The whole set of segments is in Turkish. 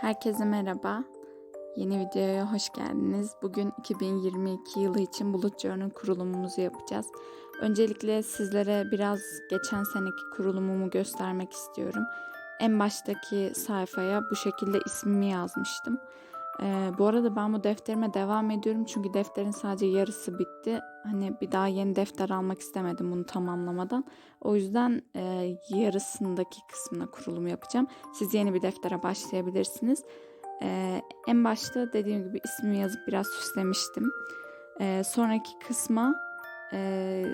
Herkese merhaba. Yeni videoya hoş geldiniz. Bugün 2022 yılı için Bulut Journal kurulumumuzu yapacağız. Öncelikle sizlere biraz geçen seneki kurulumumu göstermek istiyorum. En baştaki sayfaya bu şekilde ismimi yazmıştım. Ee, bu arada ben bu defterime devam ediyorum çünkü defterin sadece yarısı bitti. Hani bir daha yeni defter almak istemedim bunu tamamlamadan. O yüzden e, yarısındaki kısmına kurulum yapacağım. Siz yeni bir deftere başlayabilirsiniz. Ee, en başta dediğim gibi ismimi yazıp biraz süslemiştim. Ee, sonraki kısma e,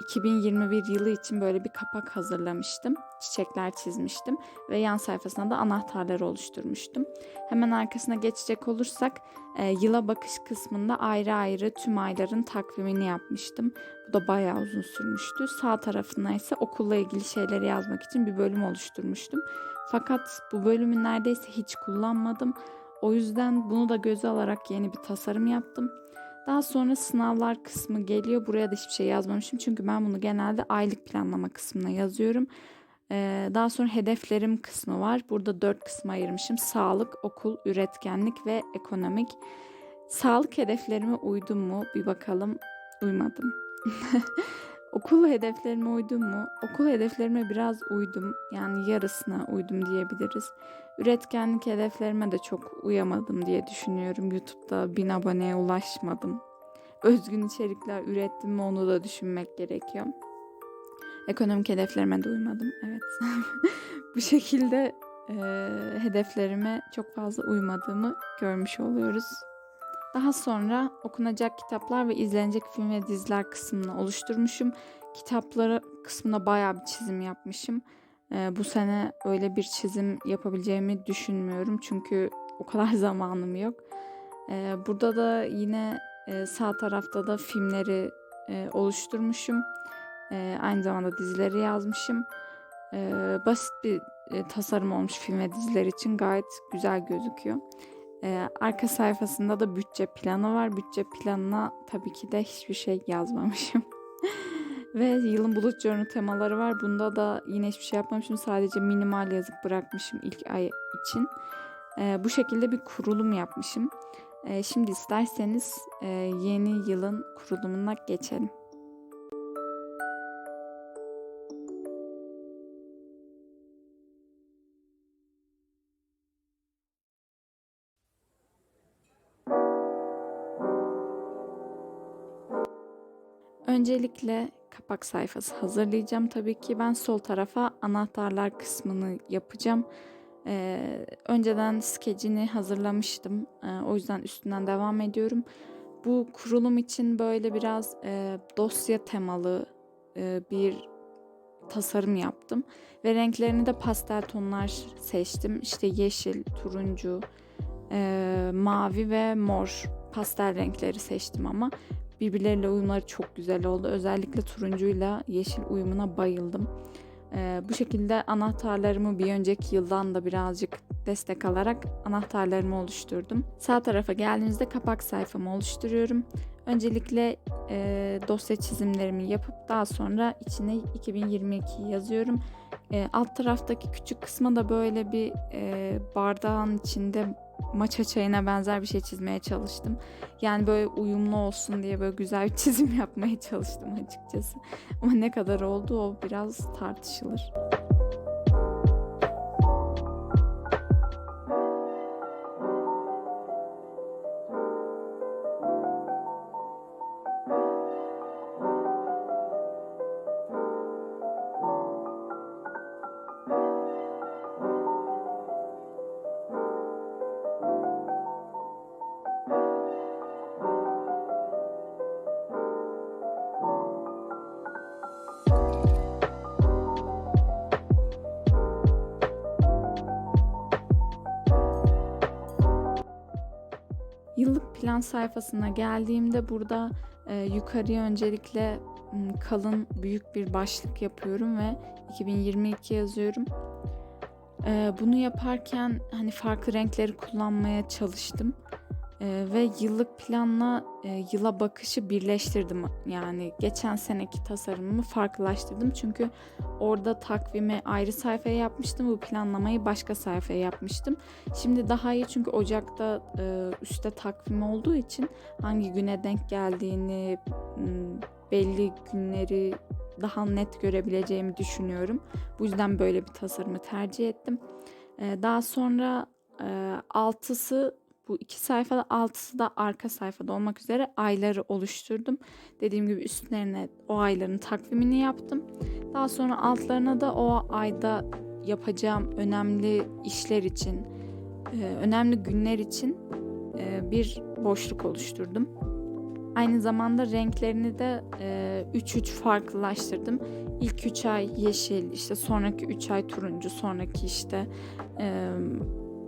2021 yılı için böyle bir kapak hazırlamıştım. Çiçekler çizmiştim ve yan sayfasına da anahtarları oluşturmuştum. Hemen arkasına geçecek olursak e, yıla bakış kısmında ayrı ayrı tüm ayların takvimini yapmıştım. Bu da bayağı uzun sürmüştü. Sağ tarafına ise okulla ilgili şeyleri yazmak için bir bölüm oluşturmuştum. Fakat bu bölümü neredeyse hiç kullanmadım. O yüzden bunu da göze alarak yeni bir tasarım yaptım. Daha sonra sınavlar kısmı geliyor. Buraya da hiçbir şey yazmamışım. Çünkü ben bunu genelde aylık planlama kısmına yazıyorum. Ee, daha sonra hedeflerim kısmı var. Burada dört kısma ayırmışım. Sağlık, okul, üretkenlik ve ekonomik. Sağlık hedeflerime uydum mu? Bir bakalım. Uymadım. Okul hedeflerime uydum mu? Okul hedeflerime biraz uydum. Yani yarısına uydum diyebiliriz. Üretkenlik hedeflerime de çok uyamadım diye düşünüyorum. YouTube'da bin aboneye ulaşmadım. Özgün içerikler ürettim mi onu da düşünmek gerekiyor. Ekonomik hedeflerime de uymadım. Evet. Bu şekilde e, hedeflerime çok fazla uymadığımı görmüş oluyoruz. Daha sonra okunacak kitaplar ve izlenecek film ve diziler kısmını oluşturmuşum. Kitapları kısmına bayağı bir çizim yapmışım. Ee, bu sene öyle bir çizim yapabileceğimi düşünmüyorum. Çünkü o kadar zamanım yok. Ee, burada da yine e, sağ tarafta da filmleri e, oluşturmuşum. E, aynı zamanda dizileri yazmışım. E, basit bir e, tasarım olmuş film ve diziler için gayet güzel gözüküyor. Ee, arka sayfasında da bütçe planı var. Bütçe planına tabii ki de hiçbir şey yazmamışım. Ve yılın bulut journal temaları var. Bunda da yine hiçbir şey yapmamışım. Sadece minimal yazıp bırakmışım ilk ay için. Ee, bu şekilde bir kurulum yapmışım. Ee, şimdi isterseniz e, yeni yılın kurulumuna geçelim. Öncelikle kapak sayfası hazırlayacağım. Tabii ki ben sol tarafa anahtarlar kısmını yapacağım. Ee, önceden skecini hazırlamıştım. Ee, o yüzden üstünden devam ediyorum. Bu kurulum için böyle biraz e, dosya temalı e, bir tasarım yaptım. Ve renklerini de pastel tonlar seçtim. İşte yeşil, turuncu, e, mavi ve mor pastel renkleri seçtim ama birbirleriyle uyumları çok güzel oldu. Özellikle turuncuyla yeşil uyumuna bayıldım. Ee, bu şekilde anahtarlarımı bir önceki yıldan da birazcık destek alarak anahtarlarımı oluşturdum. Sağ tarafa geldiğimizde kapak sayfamı oluşturuyorum. Öncelikle e, dosya çizimlerimi yapıp daha sonra içine 2022 yazıyorum. E, alt taraftaki küçük kısma da böyle bir e, bardağın içinde maça çayına benzer bir şey çizmeye çalıştım. Yani böyle uyumlu olsun diye böyle güzel bir çizim yapmaya çalıştım açıkçası. Ama ne kadar oldu o biraz tartışılır. Plan sayfasına geldiğimde burada e, yukarıya öncelikle kalın büyük bir başlık yapıyorum ve 2022 yazıyorum. E, bunu yaparken hani farklı renkleri kullanmaya çalıştım. Ee, ve yıllık planla e, yıla bakışı birleştirdim. Yani geçen seneki tasarımımı farklılaştırdım. Çünkü orada takvimi ayrı sayfaya yapmıştım. Bu planlamayı başka sayfaya yapmıştım. Şimdi daha iyi çünkü Ocak'ta e, üstte takvim olduğu için hangi güne denk geldiğini, belli günleri daha net görebileceğimi düşünüyorum. Bu yüzden böyle bir tasarımı tercih ettim. Ee, daha sonra e, altısı bu iki sayfada altısı da arka sayfada olmak üzere ayları oluşturdum. Dediğim gibi üstlerine o ayların takvimini yaptım. Daha sonra altlarına da o ayda yapacağım önemli işler için, e, önemli günler için e, bir boşluk oluşturdum. Aynı zamanda renklerini de 3-3 farklılaştırdım. İlk 3 ay yeşil, işte sonraki 3 ay turuncu, sonraki işte e,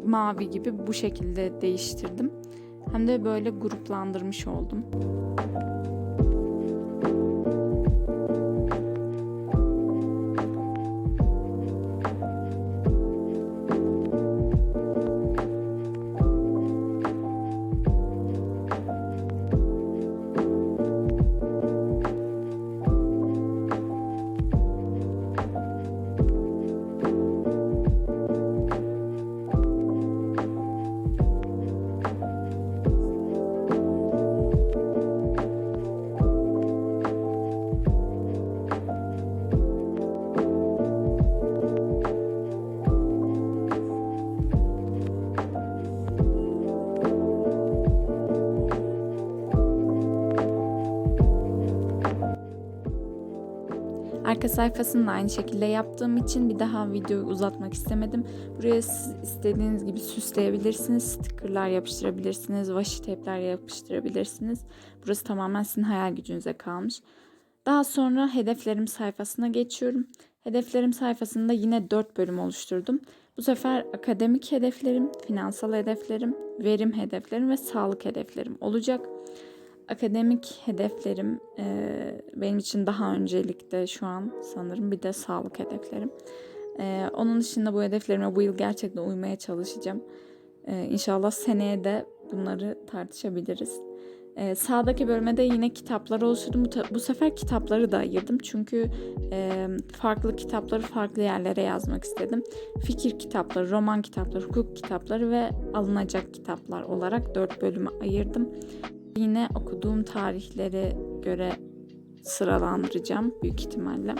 mavi gibi bu şekilde değiştirdim. Hem de böyle gruplandırmış oldum. Arka sayfasını da aynı şekilde yaptığım için bir daha videoyu uzatmak istemedim. Buraya siz istediğiniz gibi süsleyebilirsiniz. Stickerlar yapıştırabilirsiniz. Washi tape'ler yapıştırabilirsiniz. Burası tamamen sizin hayal gücünüze kalmış. Daha sonra hedeflerim sayfasına geçiyorum. Hedeflerim sayfasında yine 4 bölüm oluşturdum. Bu sefer akademik hedeflerim, finansal hedeflerim, verim hedeflerim ve sağlık hedeflerim olacak akademik hedeflerim e, benim için daha öncelikte şu an sanırım bir de sağlık hedeflerim. E, onun dışında bu hedeflerime bu yıl gerçekten uymaya çalışacağım. E, inşallah seneye de bunları tartışabiliriz. E, sağdaki bölüme de yine kitapları oluşturdum. Bu, bu sefer kitapları da ayırdım. Çünkü e, farklı kitapları farklı yerlere yazmak istedim. Fikir kitapları, roman kitapları, hukuk kitapları ve alınacak kitaplar olarak dört bölüme ayırdım. Yine okuduğum tarihlere göre sıralandıracağım büyük ihtimalle.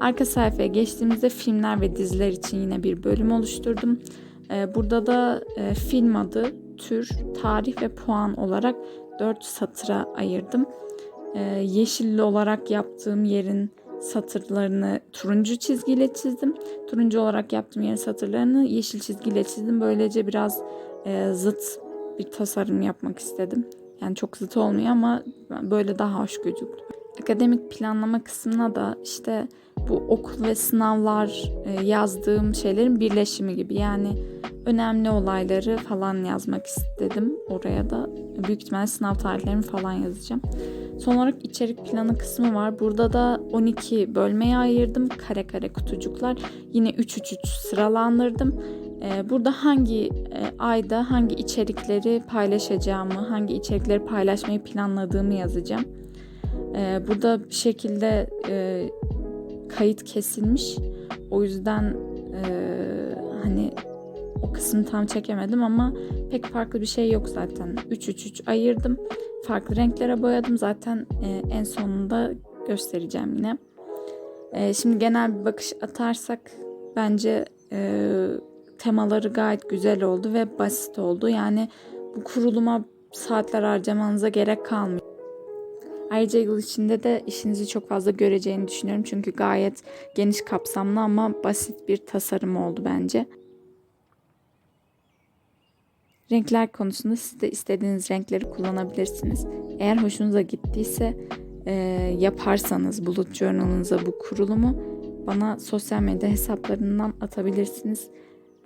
Arka sayfaya geçtiğimizde filmler ve diziler için yine bir bölüm oluşturdum. Ee, burada da e, film adı, tür, tarih ve puan olarak 4 satıra ayırdım. Ee, yeşilli olarak yaptığım yerin satırlarını turuncu çizgiyle çizdim. Turuncu olarak yaptığım yerin satırlarını yeşil çizgiyle çizdim. Böylece biraz e, zıt bir tasarım yapmak istedim. Yani çok zıt olmuyor ama böyle daha hoş gözüktü. Akademik planlama kısmına da işte bu okul ve sınavlar e, yazdığım şeylerin birleşimi gibi. Yani önemli olayları falan yazmak istedim oraya da. Büyük ihtimalle sınav tarihlerimi falan yazacağım. Son olarak içerik planı kısmı var. Burada da 12 bölmeye ayırdım. Kare kare kutucuklar. Yine 3-3-3 sıralandırdım. Ee, burada hangi e, ayda hangi içerikleri paylaşacağımı, hangi içerikleri paylaşmayı planladığımı yazacağım. Ee, burada bir şekilde e, kayıt kesilmiş. O yüzden hani o kısmı tam çekemedim ama pek farklı bir şey yok zaten. 3-3-3 ayırdım. Farklı renklere boyadım. Zaten e, en sonunda göstereceğim yine. E, şimdi genel bir bakış atarsak bence e, temaları gayet güzel oldu ve basit oldu. Yani bu kuruluma saatler harcamanıza gerek kalmıyor. Ayrıca yıl içinde de işinizi çok fazla göreceğini düşünüyorum. Çünkü gayet geniş kapsamlı ama basit bir tasarım oldu bence. Renkler konusunda siz de istediğiniz renkleri kullanabilirsiniz. Eğer hoşunuza gittiyse e, yaparsanız Bulut Journal'ınıza bu kurulumu bana sosyal medya hesaplarından atabilirsiniz.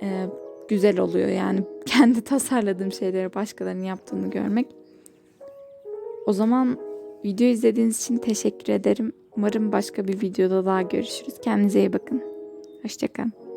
E, güzel oluyor yani kendi tasarladığım şeyleri başkalarının yaptığını görmek O zaman video izlediğiniz için teşekkür ederim. Umarım başka bir videoda daha görüşürüz. Kendinize iyi bakın. Hoşçakalın.